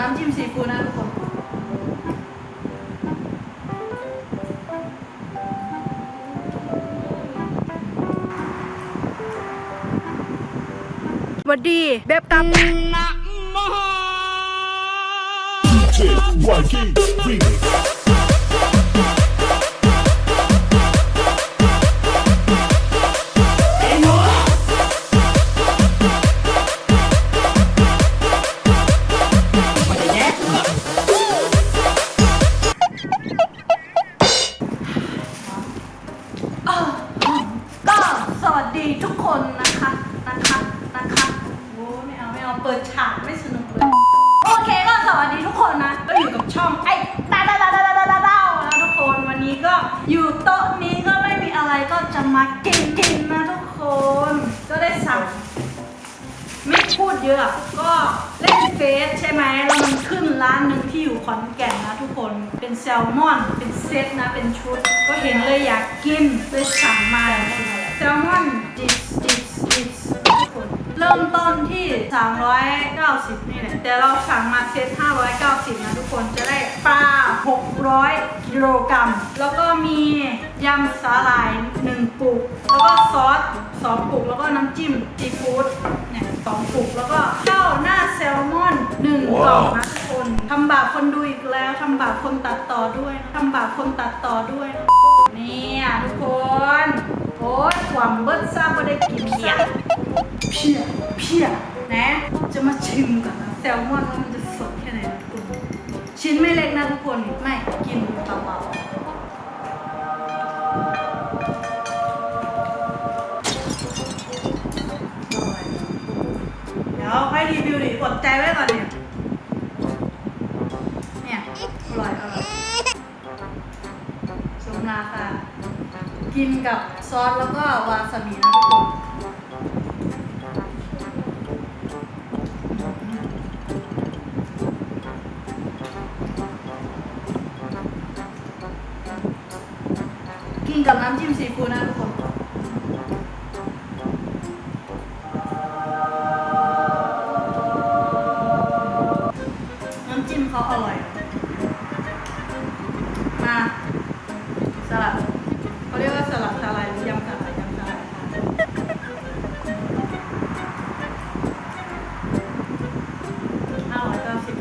น้ำจิ้มซีฟู้ดนะทุกคนสวัสดีเบบกับ YG Remix. อยู่โต๊ะนี้ก็ไม่มีอะไรก็จะมากินกินนะทุกคน ก็ได้สั่งไม่พูดเยอะ ก็เล่นเฟซใช่ไหมแล้วมันขึ้นร้านหนึ่งที่อยู่ขอนแก่นนะทุกคนเป็นแซลมอน เป็นเซตนะเป็นชุด ก็เห็นเลยอยากกินเลยสั่งมาแซลมอนดิสดิสดิสทุกคนเริ่มต้นที่ 390 นี่แหละ แต่เราสั่งมาเซต590 นะทุกคน จะได้ปลา 600 กิโลกรัม แล้วก็มียำสาหร่าย 1ปุก แล้วก็ซอส 2ปุก แล้วก็น้ำจิ้มซีฟู้ดเนี่ยสองปุก แล้วก็ข้าวหน้าแซลมอน1กล่องนะทุกคนทำบาปคนดูอีกแล้วทำบาปคนตัดต่อด้วยนะทำบาปคนตัดต่อด้วยนะเนี่ยทุกคน โอ้ยหวังเบิร์ดซ่าบ่ได้กินเพีย เพียเพียนะ จะมาชิมกันนะแซลมอนว่ามันจะสดแค่ไหนนะทุกคนชิ้นไม่เล็กนะทุกคนไม่กินเปล่าๆเดี๋ยวให้รีวิวดิอดใจไว้ก่อนเนี่ยเนี่ยอร่อยอร่อยสมราคากินกับซอสแล้วก็วาซาบินะทุกคน กับน้ำจิ้มซีฟู้ดนะทุกคนน้ำจิ้มเขาอร่อย มาสลัดเขาเรียกว่าสลัดสาหร่ายหรือยำสาหร่ายยำสาหร่ายค่ะห้าร้อยเก้าสิบ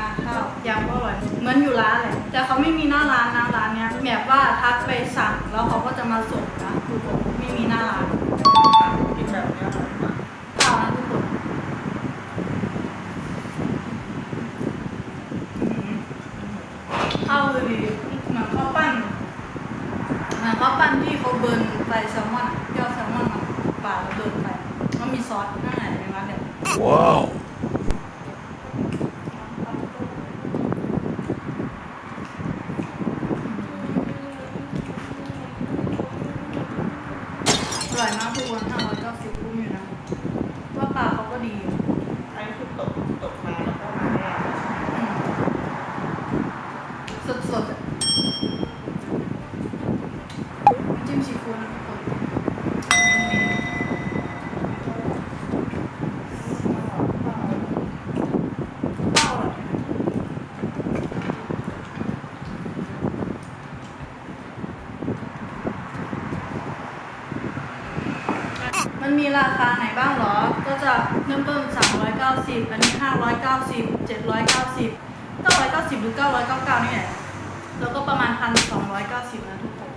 มาข้าวยำก็อร่อยเหมือนอยู่ร้านเลยแต่เขาไม่มีหน้าร้านนะ เนี้ยแบบว่าทักไปสั่งแล้วเขาก็จะมาส่งนะทุกคนไม่มีหน้าร้านกินแบบเนี้ยข้าวนะทุกคนข้าวคือดีเหมือนข้าวปั้นเหมือนข้าวปั้นที่เขาเบิร์นไปแซลมอนยอดแซลมอนมาป่าแล้วเบิร์นไปแล้วมีซอสนั่นแหละในร้านเนี่ย Wow. อ Nanti warna. 999นี่แหละแล้วก็ประมาณ 1,290นะทุกคน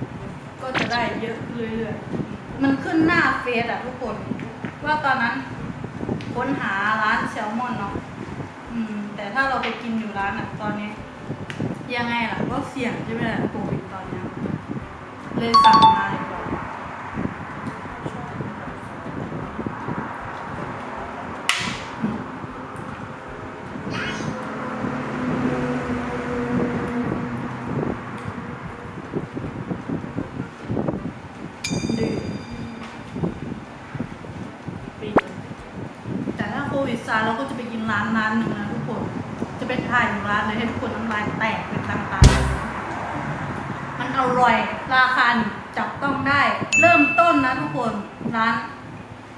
ก็จะได้เยอะเรื่อยๆ มันขึ้นหน้าเฟซอะทุกคน ว่าตอนนั้นค้นหาร้านแซลมอนเนาะอืม แต่ถ้าเราไปกินอยู่ร้านอะตอนนี้ ยังไงล่ะก็เสี่ยงใช่ไหมล่ะโควิดตอนนี้เลยสั่งมาดีกว่า ดีปีแต่ถ้าโค วิดซาเราก็จะไปกินร้านร้านหนึ่งนะทุกคน จะไปถ่ายอยู่ร้านเลยให้ทุกคนน้ำลายแตกเป็นต่างๆ มันอร่อยราคาจับต้องได้ เริ่มต้นนะทุกคนร้าน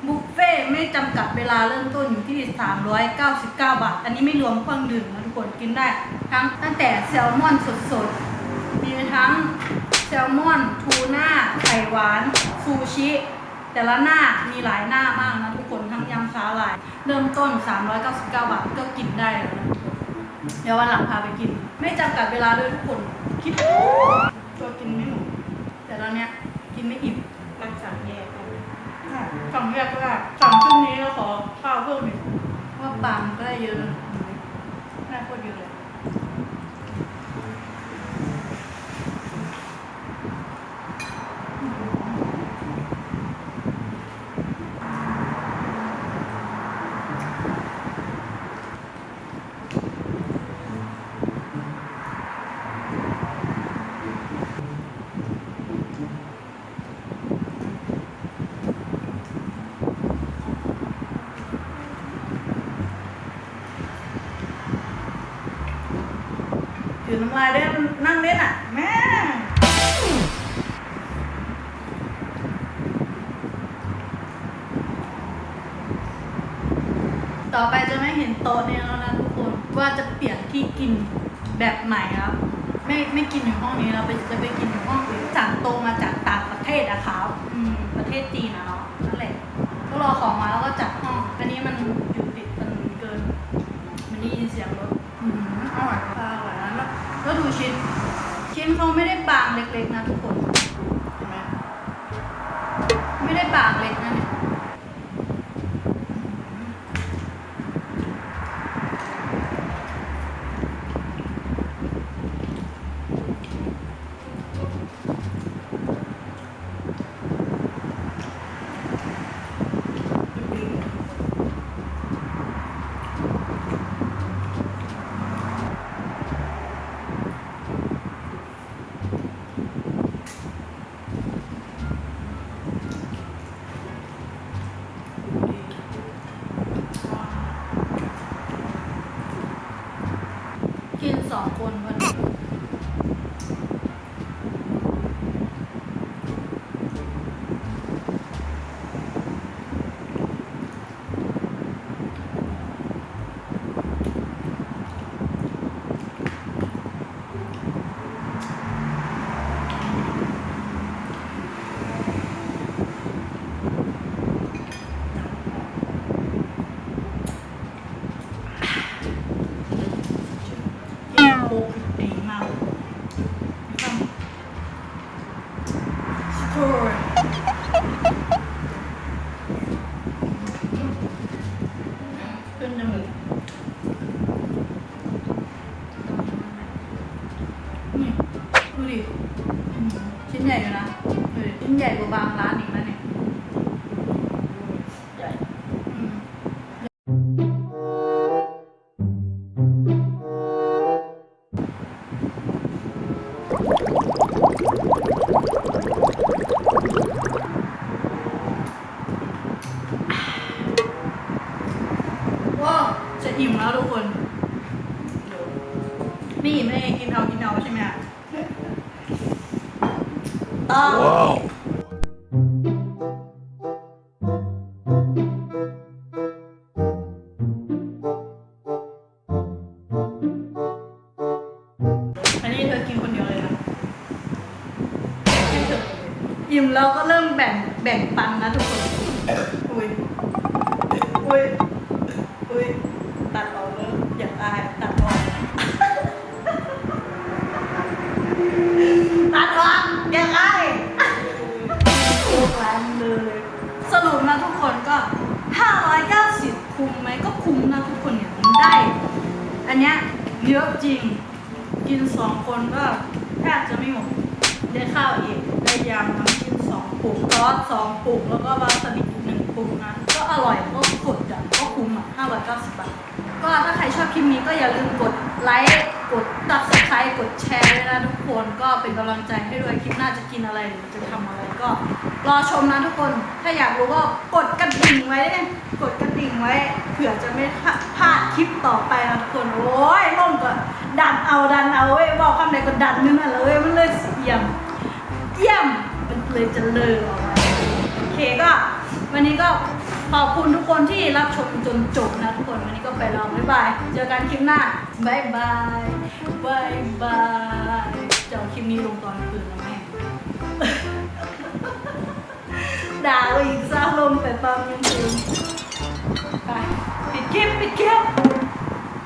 บุฟเฟ่ไม่จำกัดเวลาเริ่มต้นอยู่ที่ 399 บาท อันนี้ไม่รวมเครื่องดื่มนะทุกคนกินได้ ทั้งตั้งแต่แซลมอนสดๆ มีทั้งแซลมอนทูน่าไข่หวานซูชิ แต่ละหน้ามีหลายหน้ามากนะทุกคนทั้งยำสาหร่าย เริ่มต้น 399 บาทก็กินได้แล้วนะทุกคนเดี๋ยววันหลังพาไปกิน ไม่จำกัดเวลาด้วยทุกคนคิดดูตัวกินไม่หมดแต่ตอนเนี้ยกินไม่อิ่มรักษาแยกกันสั่งแยกก็ได้สั่งช่วงนี้แล้วขอข้าวเพิ่มอีกเพราะว่าปลามันก็ได้เยอะนะได้โคตรเยอะเลย ถือน้ำลายได้นั่งเล่นอะ แม่ต่อไปจะไม่เห็นโต๊ะนี้แล้วนะทุกคนว่าจะเปลี่ยนที่กินแบบใหม่ครับ ไม่ไม่กินอยู่ห้องนี้เราไปจะไปกินอยู่ห้องอื่นสั่งตรงมาจากต่างประเทศอะครับอืมประเทศจีนนะเนาะนั่นแหละก็รอของมาแล้วก็จัดห้องอันนี้มันอยู่ติดถนนเกิน มันได้ยินเสียงรถอืมอร่อยปลาอร่อยนะ แล้วดูชิ้น ชิ้นเขาไม่ได้บางเล็กๆนะทุกคน เห็นไหมไม่ได้บางเล็กนะเนี่ย กินสองคนพอดีกินโค้กดีมากทำสตรอเบอรี่ ขึ้นจมูกนี่ แบ่งปันนะทุกคนอุ้ยอุ้ยอุ้ยตัดออกเลยอย่าตายตัดออกตัดออกอย่าตายโอ้แรงเลย สรุปนะทุกคนก็ 590 คุ้มไหมก็คุ้มนะทุกคนเนี่ยมันได้ อันเนี้ยเยอะจริง กินสองคนก็แทบจะไม่หมดได้ข้าวอีกได้ยำน้ำ ปุกซอสสองปุกแล้วก็วาซาบิอีกหนึ่งปุกนะก็อร่อยก็กดอะก็คุ้มอะ590บบาท ก็ถ้าใครชอบคลิปนี้ก็อย่าลืมกดไลค์กด subscribe กดแชร์ด้วยนะทุกคนก็เป็นกำลังใจให้ด้วยคลิปหน้าจะกินอะไรหรือจะทำอะไรก็รอชมนะทุกคนถ้าอยากรู้ก็กดกระดิ่งไว้เนี่ยกดกระดิ่งไว้เผื่อจะไม่พลาดคลิปต่อไปนะทุกคนโอ้ยล่มก็ดันเอาดันเอาเว้ยบอกคำไหนก็ดันนึงน่ะเลยมันเลยเสียมเยี่ยม เลยจะเลอออกโอเคก็วันนี้ก็ขอบคุณทุกคนที่รับชมจนจบนะทุกคนวันนี้ก็ไปแล้วบ๊ายบาย เจอกันคลิปหน้าบายบายบายบายเดี๋ยวคลิปนี้ลงตอนคืนแล้วแม่ด่าเราอีกซะลงแต่ตอนยังคืนไปปิดคลิปปิดคลิป